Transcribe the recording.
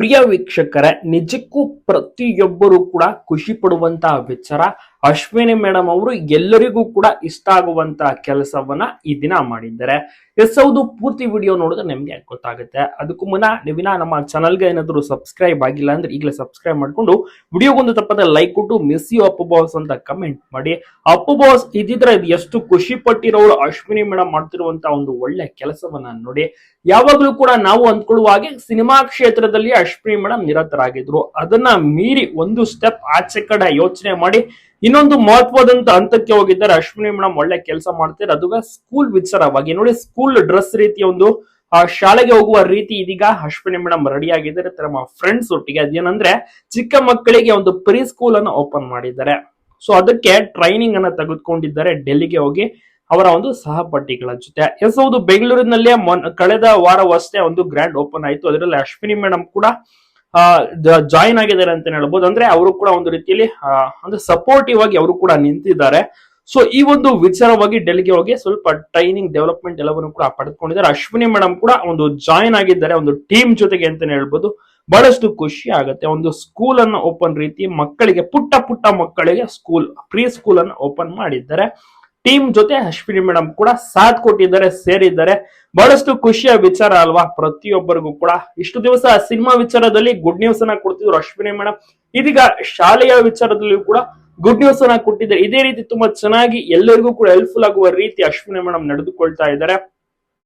ಪ್ರಿಯ ವೀಕ್ಷಕರ ನಿಜಕ್ಕೂ ಪ್ರತಿಯೊಬ್ಬರು ಕೂಡ ಖುಷಿ ಪಡುವಂತಹ ವಿಚಾರ ಅಶ್ವಿನಿ ಮೇಡಮ್ ಅವರು ಎಲ್ಲರಿಗೂ ಕೂಡ ಇಷ್ಟ ಆಗುವಂತಹ ಕೆಲಸವನ್ನ ಈ ದಿನ ಮಾಡಿದ್ದಾರೆ. ಎಸ್ ಹೌದು ಪೂರ್ತಿ ವಿಡಿಯೋ ನೋಡಿದ್ರೆ ನಿಮ್ಗೆ ಗೊತ್ತಾಗುತ್ತೆ. ಅದಕ್ಕೂ ಮುನ್ನ ನೀವಿನ ನಮ್ಮ ಚಾನಲ್ಗೆ ಏನಾದರೂ ಸಬ್ಸ್ಕ್ರೈಬ್ ಆಗಿಲ್ಲ ಅಂದ್ರೆ ಈಗಲೇ ಸಬ್ಸ್ಕ್ರೈಬ್ ಮಾಡ್ಕೊಂಡು ವಿಡಿಯೋಗೊಂದು ತಪ್ಪದ ಲೈಕ್ ಕೊಟ್ಟು ಮಿಸ್ ಯು ಅಪ್ಪು ಬಾಸ್ ಅಂತ ಕಮೆಂಟ್ ಮಾಡಿ. ಅಪ್ಪು ಬಾಸ್ ಇದ್ದಿದ್ರೆ ಇದು ಎಷ್ಟು ಖುಷಿ ಪಟ್ಟಿರೋರು ಅಶ್ವಿನಿ ಮೇಡಮ್ ಮಾಡ್ತಿರುವಂತ ಒಂದು ಒಳ್ಳೆ ಕೆಲಸವನ್ನ ನೋಡಿ. ಯಾವಾಗಲೂ ಕೂಡ ನಾವು ಅಂದ್ಕೊಳ್ಳುವ ಹಾಗೆ ಸಿನಿಮಾ ಕ್ಷೇತ್ರದಲ್ಲಿ ಅಶ್ವಿನಿ ಮೇಡಮ್ ನಿರತರಾಗಿದ್ರು. ಅದನ್ನ ಮೀರಿ ಒಂದು ಸ್ಟೆಪ್ ಆಚೆ ಕಡೆ ಯೋಚನೆ ಮಾಡಿ ಇನ್ನೊಂದು ಮಹತ್ವದಂತ ಹಂತಕ್ಕೆ ಹೋಗಿದ್ದಾರೆ. ಅಶ್ವಿನಿ ಮೇಡಮ್ ಒಳ್ಳೆ ಕೆಲಸ ಮಾಡ್ತಾರೆ ಅದು ಸ್ಕೂಲ್ ವಿಚಾರವಾಗಿ ನೋಡಿ ಸ್ಕೂಲ್ ಡ್ರೆಸ್ ರೀತಿಯ ಒಂದು ಶಾಲೆಗೆ ಹೋಗುವ ರೀತಿ ಇದೀಗ ಅಶ್ವಿನಿ ಮೇಡಮ್ ರೆಡಿ ಆಗಿದ್ದಾರೆ. ತಮ್ಮ ಫ್ರೆಂಡ್ಸ್ ಒಟ್ಟಿಗೆ. ಅದೇನಂದ್ರೆ, ಚಿಕ್ಕ ಮಕ್ಕಳಿಗೆ ಒಂದು ಪ್ರೀ ಸ್ಕೂಲ್ ಅನ್ನು ಓಪನ್ ಮಾಡಿದ್ದಾರೆ. ಸೊ ಅದಕ್ಕೆ ಟ್ರೈನಿಂಗ್ ಅನ್ನ ತೆಗೆದುಕೊಂಡಿದ್ದಾರೆ ಡೆಲ್ಲಿಗೆ ಹೋಗಿ ಅವರ ಒಂದು ಸಹಪಾಠಿಗಳ ಜೊತೆ. ಎಸ್, ಹೌದು ಬೆಂಗಳೂರಿನಲ್ಲೇ ಕಳೆದ ವಾರವಷ್ಟೇ ಒಂದು ಗ್ರ್ಯಾಂಡ್ ಓಪನ್ ಆಯಿತು. ಅದರಲ್ಲಿ ಅಶ್ವಿನಿ ಮೇಡಮ್ ಕೂಡ ಜಾಯಿನ್ ಆಗಿದ್ದಾರೆ ಅಂತ ಹೇಳ್ಬೋದು. ಅಂದ್ರೆ ಅವರು ಕೂಡ ಒಂದು ರೀತಿಯಲ್ಲಿ ಅಂದ್ರೆ ಸಪೋರ್ಟಿವ್ ಆಗಿ ಅವರು ಕೂಡ ನಿಂತಿದ್ದಾರೆ. ಸೊ ಈ ಒಂದು ವಿಚಾರವಾಗಿ ಡೆಲ್ಲಿಗೆ ಹೋಗಿ ಸ್ವಲ್ಪ ಟ್ರೈನಿಂಗ್ ಡೆವಲಪ್ಮೆಂಟ್ ಎಲ್ಲವನ್ನು ಕೂಡ ಪಡೆದುಕೊಂಡಿದ್ದಾರೆ. ಅಶ್ವಿನಿ ಮೇಡಮ್ ಕೂಡ ಒಂದು ಜಾಯಿನ್ ಆಗಿದ್ದಾರೆ, ಒಂದು ಟೀಮ್ ಜೊತೆಗೆ ಅಂತಾನೆ ಹೇಳ್ಬೋದು. ಬಹಳಷ್ಟು ಖುಷಿ ಆಗುತ್ತೆ. ಒಂದು ಸ್ಕೂಲ್ ಅನ್ನು ಓಪನ್ ರೀತಿ ಮಕ್ಕಳಿಗೆ, ಪುಟ್ಟ ಪುಟ್ಟ ಮಕ್ಕಳಿಗೆ ಸ್ಕೂಲ್ ಪ್ರೀ ಸ್ಕೂಲ್ ಅನ್ನು ಓಪನ್ ಮಾಡಿದ್ದಾರೆ. ಟೀಮ್ ಜೊತೆ ಅಶ್ವಿನಿ ಮೇಡಮ್ ಕೂಡ ಸಾಥ್ ಕೊಟ್ಟಿದ್ದಾರೆ, ಸೇರಿದ್ದಾರೆ. ಬಹಳಷ್ಟು ಖುಷಿಯ ವಿಚಾರ ಅಲ್ವಾ? ಪ್ರತಿಯೊಬ್ಬರಿಗೂ ಕೂಡ. ಇಷ್ಟು ದಿವಸ ಸಿನಿಮಾ ವಿಚಾರದಲ್ಲಿ ಗುಡ್ ನ್ಯೂಸ್ ಅನ್ನ ಕೊಡ್ತಿದ್ರು ಅಶ್ವಿನಿ ಮೇಡಮ್ ಇದೀಗ ಶಾಲೆಯ ವಿಚಾರದಲ್ಲಿಯೂ ಕೂಡ ಗುಡ್ ನ್ಯೂಸ್ ಅನ್ನ ಕೊಟ್ಟಿದ್ದಾರೆ. ಇದೇ ರೀತಿ ತುಂಬಾ ಚೆನ್ನಾಗಿ ಎಲ್ಲರಿಗೂ ಕೂಡ ಹೆಲ್ಪ್ಫುಲ್ ಆಗುವ ರೀತಿ ಅಶ್ವಿನಿ ಮೇಡಮ್ ನಡೆದುಕೊಳ್ತಾ ಇದ್ದಾರೆ.